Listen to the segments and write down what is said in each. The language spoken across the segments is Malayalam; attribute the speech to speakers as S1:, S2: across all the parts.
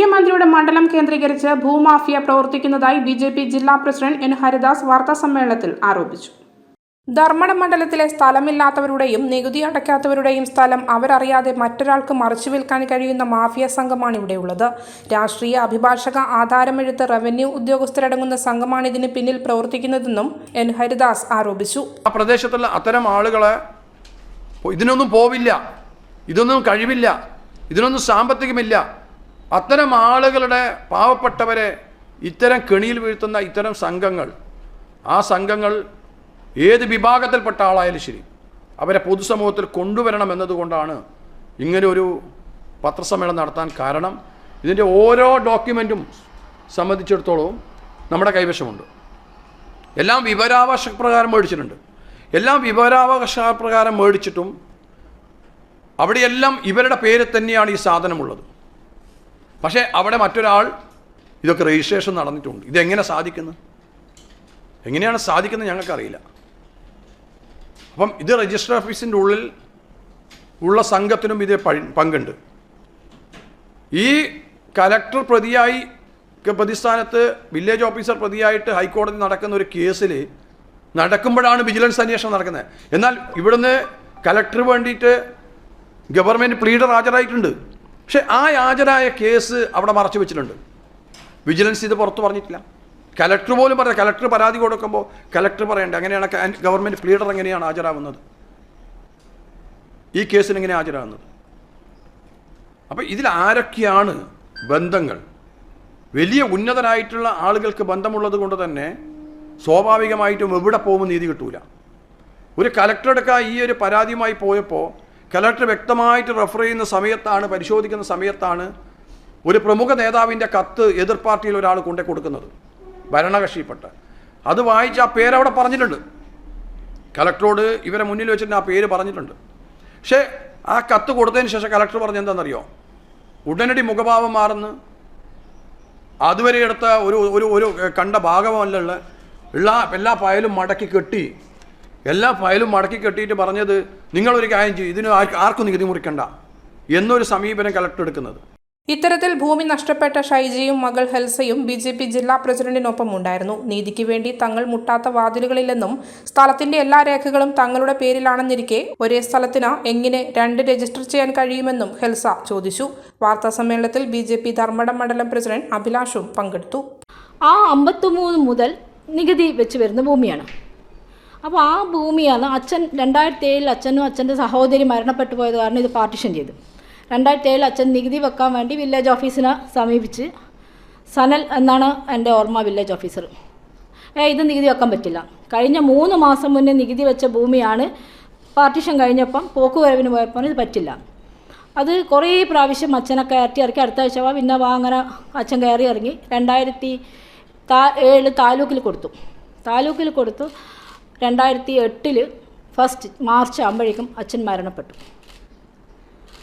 S1: മുഖ്യമന്ത്രിയുടെ മണ്ഡലം കേന്ദ്രീകരിച്ച് ഭൂമാഫിയ പ്രവർത്തിക്കുന്നതായി ബി ജെ പി ജില്ലാ പ്രസിഡന്റ് എൻ ഹരിദാസ് വാർത്താസമ്മേളനത്തിൽ ആരോപിച്ചു. ധർമ്മട മണ്ഡലത്തിലെ സ്ഥലമില്ലാത്തവരുടെയും നികുതി അടയ്ക്കാത്തവരുടെയും സ്ഥലം അവരറിയാതെ മറ്റൊരാൾക്ക് മറിച്ചു വിൽക്കാൻ കഴിയുന്ന മാഫിയ സംഘമാണ് ഇവിടെയുള്ളത്. രാഷ്ട്രീയ അഭിഭാഷക ആധാരമെഴുത്ത് റവന്യൂ ഉദ്യോഗസ്ഥരടങ്ങുന്ന സംഘമാണ് ഇതിന് പിന്നിൽ പ്രവർത്തിക്കുന്നതെന്നും എൻ ഹരിദാസ് ആരോപിച്ചു.
S2: ആ പ്രദേശത്തുള്ള അത്തരം ആളുകളെ ഇതിനൊന്നും പോവില്ല. ഇതൊന്നും കഴിവില്ല. ഇതിനൊന്നും സാമ്പത്തികമില്ല. അത്തരം ആളുകളുടെ പാവപ്പെട്ടവരെ ഇത്തരം കെണിയിൽ വീഴ്ത്തുന്ന ഇത്തരം സംഘങ്ങൾ ആ സംഘങ്ങൾ ഏത് വിഭാഗത്തിൽപ്പെട്ട ആളായാലും ശരി അവരെ പൊതുസമൂഹത്തിൽ കൊണ്ടുവരണം എന്നതുകൊണ്ടാണ് ഇങ്ങനെ ഒരു പത്രസമ്മേളനം നടത്താൻ കാരണം. ഇതിന്റെ ഓരോ ഡോക്യുമെന്റും സംബന്ധിച്ചിടത്തോളവും നമ്മുടെ കൈവശമുണ്ട്. എല്ലാം വിവരാവകാശ പ്രകാരം മേടിച്ചിട്ടുണ്ട്. എല്ലാം വിവരാവകാശ പ്രകാരം മേടിച്ചിട്ടും അവിടെയെല്ലാം ഇവരുടെ പേര് തന്നെയാണ് ഈ സാധനമുള്ളത്. പക്ഷേ അവിടെ മറ്റൊരാൾ ഇതൊക്കെ രജിസ്ട്രേഷൻ നടന്നിട്ടുണ്ട്. ഇതെങ്ങനെ സാധിക്കുന്നു? എങ്ങനെയാണ് സാധിക്കുന്നത് ഞങ്ങൾക്കറിയില്ല. അപ്പം ഇത് രജിസ്റ്റർ ഓഫീസിന്റെ ഉള്ളിൽ ഉള്ള സംഘത്തിനും ഇത് പങ്കുണ്ട്. ഈ കലക്ടർ പ്രതിയായി പ്രതിസ്ഥാനത്ത് വില്ലേജ് ഓഫീസർ പ്രതിയായിട്ട് ഹൈക്കോടതി നടക്കുന്ന ഒരു കേസിൽ നടക്കുമ്പോഴാണ് വിജിലൻസ് അന്വേഷണം നടക്കുന്നത്. എന്നാൽ ഇവിടുന്ന് കലക്ടർ വേണ്ടിയിട്ട് ഗവൺമെന്റ് പ്ലീഡർ ഹാജരായിട്ടുണ്ട്. പക്ഷേ ആ ഹാജരായ കേസ് അവിടെ മറച്ചു വെച്ചിട്ടുണ്ട്. വിജിലൻസ് ഇത് പുറത്തു പറഞ്ഞിട്ടില്ല. കലക്ടർ പോലും പറയാം കലക്ടർ പരാതി കൊടുക്കുമ്പോൾ കലക്ടർ പറയണ്ടേ അങ്ങനെയാണ് ഗവൺമെന്റ് പ്ലീഡർ എങ്ങനെയാണ് ഹാജരാകുന്നത് ഈ കേസിന് എങ്ങനെ ഹാജരാകുന്നത് അപ്പോൾ ഇതിൽ ആരൊക്കെയാണ് ബന്ധങ്ങൾ? വലിയ ഉന്നതരായിട്ടുള്ള ആളുകൾക്ക് ബന്ധമുള്ളത് കൊണ്ട് തന്നെ സ്വാഭാവികമായിട്ടും എവിടെ പോകുമ്പോൾ നീതി കിട്ടൂല. ഒരു കലക്ടറെടുക്ക ഈ ഒരു പരാതിയുമായി പോയപ്പോൾ കലക്ടർ വ്യക്തമായിട്ട് റെഫർ ചെയ്യുന്ന സമയത്താണ് പരിശോധിക്കുന്ന സമയത്താണ് ഒരു പ്രമുഖ നേതാവിന്റെ കത്ത് എതിർ പാർട്ടിയിൽ ഒരാൾ കൊണ്ടു കൊടുക്കുന്നത്. ഭരണകക്ഷിപ്പെട്ട അത് വായിച്ച് ആ പേര് പറഞ്ഞിട്ടുണ്ട്. കലക്ടറോട് ഇവരെ മുന്നിൽ വെച്ചിട്ട് ആ പേര് പറഞ്ഞിട്ടുണ്ട്. പക്ഷേ ആ കത്ത് കൊടുത്തതിന് ശേഷം കലക്ടർ പറഞ്ഞ എന്താണെന്നറിയോ? ഉടനടി മുഖഭാവം മാറുന്നു. അതുവരെ എടുത്ത ഒരു ഒരു ഒരു കണ്ട ഭാഗമല്ല എല്ലാ എല്ലാ ഫയലും മടക്കി കെട്ടി എല്ലാ ഫയലും മടക്കി കെട്ടിയിട്ട് പറഞ്ഞത് നിങ്ങളൊരു കാര്യം ചെയ്യും ഇതിന് ആർക്കും നികുതി മുറിക്കണ്ട എന്നൊരു സമീപനം കലക്ടർ എടുക്കുന്നത്.
S1: ഇത്തരത്തിൽ ഭൂമി നഷ്ടപ്പെട്ട ഷൈജിയും മകൾ ഹെൽസയും ബി ജെ പി ജില്ലാ പ്രസിഡന്റിനൊപ്പം ഉണ്ടായിരുന്നു. നീതിക്ക് വേണ്ടി തങ്ങൾ മുട്ടാത്ത വാതിലുകളില്ലെന്നും സ്ഥലത്തിന്റെ എല്ലാ രേഖകളും തങ്ങളുടെ പേരിലാണെന്നിരിക്കെ ഒരേ സ്ഥലത്തിന് എങ്ങനെ രണ്ട് രജിസ്റ്റർ ചെയ്യാൻ കഴിയുമെന്നും ഹെൽസ ചോദിച്ചു. വാർത്താ സമ്മേളനത്തിൽ ബി ജെ പി ധർമ്മടം മണ്ഡലം പ്രസിഡന്റ് അഭിലാഷും പങ്കെടുത്തു.
S3: ആ അമ്പത്തിമൂന്ന് മുതൽ നികുതി വെച്ച് വരുന്ന ഭൂമിയാണ്. അപ്പോൾ ആ ഭൂമിയാണ് അച്ഛൻ രണ്ടായിരത്തി ഏഴിൽ അച്ഛനും അച്ഛന്റെ സഹോദരി മരണപ്പെട്ടു പോയത് കാരണം ഇത് പാർട്ടിഷൻ ചെയ്തു. രണ്ടായിരത്തി ഏഴിൽ അച്ഛൻ നികുതി വെക്കാൻ വേണ്ടി വില്ലേജ് ഓഫീസിനെ സമീപിച്ച് സനൽ എന്നാണ് എന്റെ ഓർമ്മ വില്ലേജ് ഓഫീസർ ഏ ഇത് നികുതി വെക്കാൻ പറ്റില്ല. കഴിഞ്ഞ മൂന്ന് മാസം മുന്നേ നികുതി വെച്ച ഭൂമിയാണ് പാർട്ടിഷൻ കഴിഞ്ഞപ്പം പോക്കുവരവിന് പോയപ്പോൾ ഇത് പറ്റില്ല. അത് കുറേ പ്രാവശ്യം അച്ഛനെ കയറ്റി ഇറക്കി അടുത്ത ആഴ്ച വാ പിന്നെ വാ അങ്ങനെ അച്ഛൻ കയറി ഇറങ്ങി. രണ്ടായിരത്തി താ ഏഴ് താലൂക്കിൽ കൊടുത്തു. താലൂക്കിൽ കൊടുത്തു. രണ്ടായിരത്തി എട്ടിൽ ഫസ്റ്റ് മാർച്ച് ആകുമ്പോഴേക്കും അച്ഛൻ മരണപ്പെട്ടു.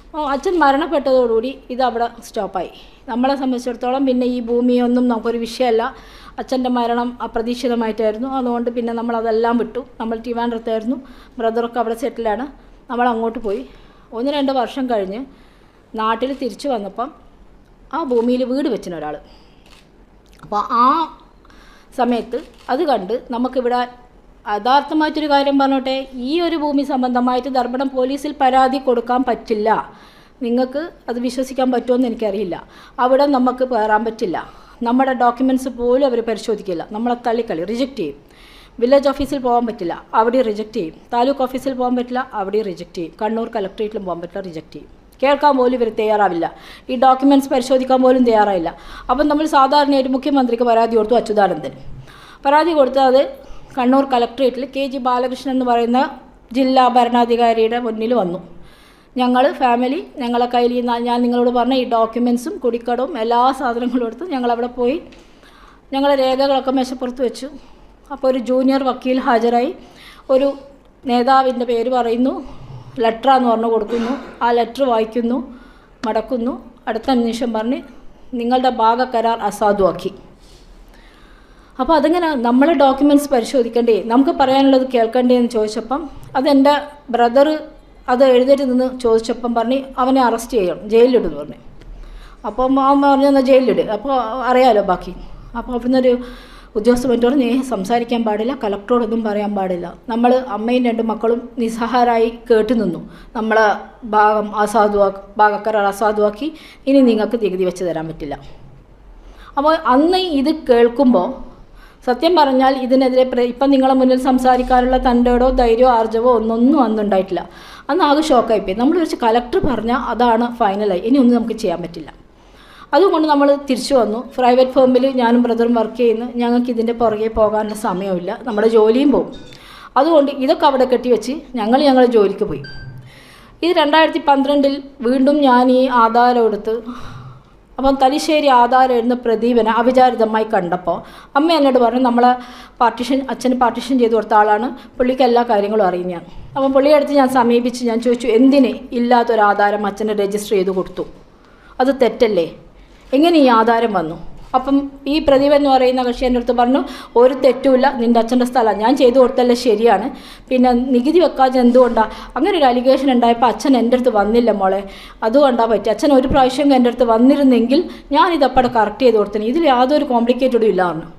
S3: അപ്പോൾ അച്ഛൻ മരണപ്പെട്ടതോടുകൂടി ഇതവിടെ സ്റ്റോപ്പായി നമ്മളെ സംബന്ധിച്ചിടത്തോളം പിന്നെ ഈ ഭൂമിയൊന്നും നമുക്കൊരു വിഷയമല്ല. അച്ഛന്റെ മരണം അപ്രതീക്ഷിതമായിട്ടായിരുന്നു. അതുകൊണ്ട് പിന്നെ നമ്മൾ അതെല്ലാം വിട്ടു. നമ്മൾ ട്രിവാൻഡ്രത്തായിരുന്നു ബ്രദറൊക്കെ അവിടെ സെറ്റിലാണ് നമ്മൾ അങ്ങോട്ട് പോയി. ഒന്ന് രണ്ട് വർഷം കഴിഞ്ഞ് നാട്ടിൽ തിരിച്ചു വന്നപ്പം ആ ഭൂമിയിൽ വീട് വെച്ചിന് ഒരാൾ അപ്പോൾ ആ സമയത്ത് അത് കണ്ട് നമുക്കിവിടെ യഥാർത്ഥമായിട്ടൊരു കാര്യം പറഞ്ഞോട്ടെ ഈ ഒരു ഭൂമി സംബന്ധമായിട്ട് ധർമ്മടം പോലീസിൽ പരാതി കൊടുക്കാൻ പറ്റില്ല. നിങ്ങൾക്ക് അത് വിശ്വസിക്കാൻ പറ്റുമെന്ന് എനിക്കറിയില്ല. അവിടെ നമുക്ക് കയറാൻ പറ്റില്ല. നമ്മുടെ ഡോക്യുമെന്റ്സ് പോലും അവർ പരിശോധിക്കില്ല. നമ്മളെ തള്ളിക്കളി റിജക്റ്റ് ചെയ്യും. വില്ലേജ് ഓഫീസിൽ പോകാൻ പറ്റില്ല അവിടെ റിജക്റ്റ് ചെയ്യും. താലൂക്ക് ഓഫീസിൽ പോകാൻ പറ്റില്ല അവിടെ റിജക്റ്റ് ചെയ്യും. കണ്ണൂർ കലക്ട്രേറ്റിലും പോകാൻ പറ്റില്ല റിജക്റ്റ് ചെയ്യും. കേൾക്കാൻ പോലും ഇവർ തയ്യാറാവില്ല. ഈ ഡോക്യുമെന്റ്സ് പരിശോധിക്കാൻ പോലും തയ്യാറായില്ല. അപ്പം നമ്മൾ സാധാരണയായിട്ട് മുഖ്യമന്ത്രിക്ക് പരാതി കൊടുത്തു അച്യുതാനന്ദൻ പരാതി കൊടുത്ത് അത് കണ്ണൂർ കളക്ട്രേറ്റിൽ കെ ജി ബാലകൃഷ്ണൻ എന്ന് പറയുന്ന ജില്ലാ ഭരണാധികാരിയുടെ മുന്നിൽ വന്നു. ഞങ്ങൾ ഫാമിലി ഞങ്ങളെ കയ്യിൽ ഞാൻ നിങ്ങളോട് പറഞ്ഞ ഈ ഡോക്യുമെൻസും കുടിക്കടവും എല്ലാ സാധനങ്ങളും എടുത്ത് ഞങ്ങളവിടെ പോയി. ഞങ്ങളെ രേഖകളൊക്കെ മേശപ്പുറത്ത് വെച്ചു. അപ്പോൾ ഒരു ജൂനിയർ വക്കീൽ ഹാജരായി. ഒരു നേതാവിന്റെ പേര് പറയുന്നു. ലെറ്റർ എന്ന് പറഞ്ഞു കൊടുക്കുന്നു. ആ ലെറ്റർ വായിക്കുന്നു മടക്കുന്നു. അടുത്ത നിമിഷം പറഞ്ഞ് നിങ്ങളുടെ ഭാഗക്കരാർ അസാധുവാക്കി. അപ്പോൾ അതിങ്ങനെ നമ്മൾ ഡോക്യുമെന്റ്സ് പരിശോധിക്കണ്ടേ? നമുക്ക് പറയാനുള്ളത് കേൾക്കണ്ടേ എന്ന് ചോദിച്ചപ്പം അതെന്റെ ബ്രദർ അത് എഴുന്നേറ്റ് നിന്ന് ചോദിച്ചപ്പം പറഞ്ഞ് അവനെ അറസ്റ്റ് ചെയ്യണം ജയിലിലിടുന്നു പറഞ്ഞു. അപ്പം അവൻ പറഞ്ഞു എന്നാൽ ജയിലിലിട്. അപ്പോൾ അറിയാമല്ലോ ബാക്കി. അപ്പോൾ അവിടുന്ന് ഒരു ഉദ്യോഗസ്ഥ മറ്റോട് നീ സംസാരിക്കാൻ പാടില്ല കലക്ടറോടൊന്നും പറയാൻ പാടില്ല. നമ്മൾ അമ്മയും രണ്ട് മക്കളും നിസ്സഹാരായി കേട്ടു നിന്നു. നമ്മളെ ഭാഗം അസാധുവാക്കി ഭാഗക്കാർ അസാധുവാക്കി ഇനി നിങ്ങൾക്ക് നികുതി വെച്ച് തരാൻ പറ്റില്ല. അപ്പോൾ അന്ന് ഇത് കേൾക്കുമ്പോൾ സത്യം പറഞ്ഞാൽ ഇതിനെതിരെ ഇപ്പം നിങ്ങളെ മുന്നിൽ സംസാരിക്കാനുള്ള തന്റെടോ ധൈര്യമോ ആർജവോ ഒന്നൊന്നും അന്നുണ്ടായിട്ടില്ല അന്ന് ആകെ ഷോക്കായിപ്പോയി. നമ്മൾ വെച്ച് കലക്ടർ പറഞ്ഞാൽ അതാണ് ഫൈനലായി. ഇനി ഒന്നും നമുക്ക് ചെയ്യാൻ പറ്റില്ല. അതുകൊണ്ട് നമ്മൾ തിരിച്ചു വന്നു. പ്രൈവറ്റ് ഫേമിൽ ഞാനും ബ്രദറും വർക്ക് ചെയ്യുന്നു. ഞങ്ങൾക്ക് ഇതിന്റെ പുറകെ പോകാനുള്ള സമയമില്ല നമ്മുടെ ജോലിയും പോകും. അതുകൊണ്ട് ഇതൊക്കെ അവിടെ കെട്ടിവെച്ച് ഞങ്ങൾ ഞങ്ങളുടെ ജോലിക്ക് പോയി. ഇത് രണ്ടായിരത്തി പന്ത്രണ്ടിൽ വീണ്ടും ഞാൻ ഈ ആധാരം എടുത്ത് അപ്പം തലശ്ശേരി ആധാരം എഴുതുന്ന പ്രദീപനെ അവിചാരിതമായി കണ്ടപ്പോൾ അമ്മ എന്നോട് പറഞ്ഞു നമ്മളെ പാർട്ടിഷൻ അച്ഛന് പാർട്ടിഷൻ ചെയ്ത് കൊടുത്ത ആളാണ്. പുള്ളിക്ക് എല്ലാ കാര്യങ്ങളും അറിയുന്നതാണ് അപ്പം പുള്ളിയെ അടുത്ത് ഞാൻ സമീപിച്ച് ഞാൻ ചോദിച്ചു എന്തിന് ഇല്ലാത്തൊരു ആധാരം അച്ഛന് രജിസ്റ്റർ ചെയ്ത് കൊടുത്തു? അത് തെറ്റല്ലേ? എങ്ങനെ ഈ ആധാരം വന്നു? അപ്പം ഈ പ്രദീപ് എന്ന് പറയുന്ന കക്ഷി എന്റെ അടുത്ത് പറഞ്ഞു ഒരു തെറ്റുമില്ല നിന്റെ അച്ഛന്റെ സ്ഥലമാണ്. ഞാൻ ചെയ്തു കൊടുത്തല്ലേ ശരിയാണ്. പിന്നെ നികുതി വെക്കാതെ എന്തുകൊണ്ടാണ് അങ്ങനെ ഒരു അലിഗേഷൻ ഉണ്ടായപ്പോൾ അച്ഛൻ എന്റെ അടുത്ത് വന്നില്ല മോളെ. അതുകൊണ്ടാണ് പറ്റി അച്ഛൻ ഒരു പ്രാവശ്യം എന്റെ അടുത്ത് വന്നിരുന്നെങ്കിൽ ഞാൻ ഇതപ്പടെ കറക്റ്റ് ചെയ്ത് കൊടുത്തിന്. ഇതിൽ യാതൊരു കോംപ്ലിക്കേറ്റഡും ഇല്ല പറഞ്ഞു.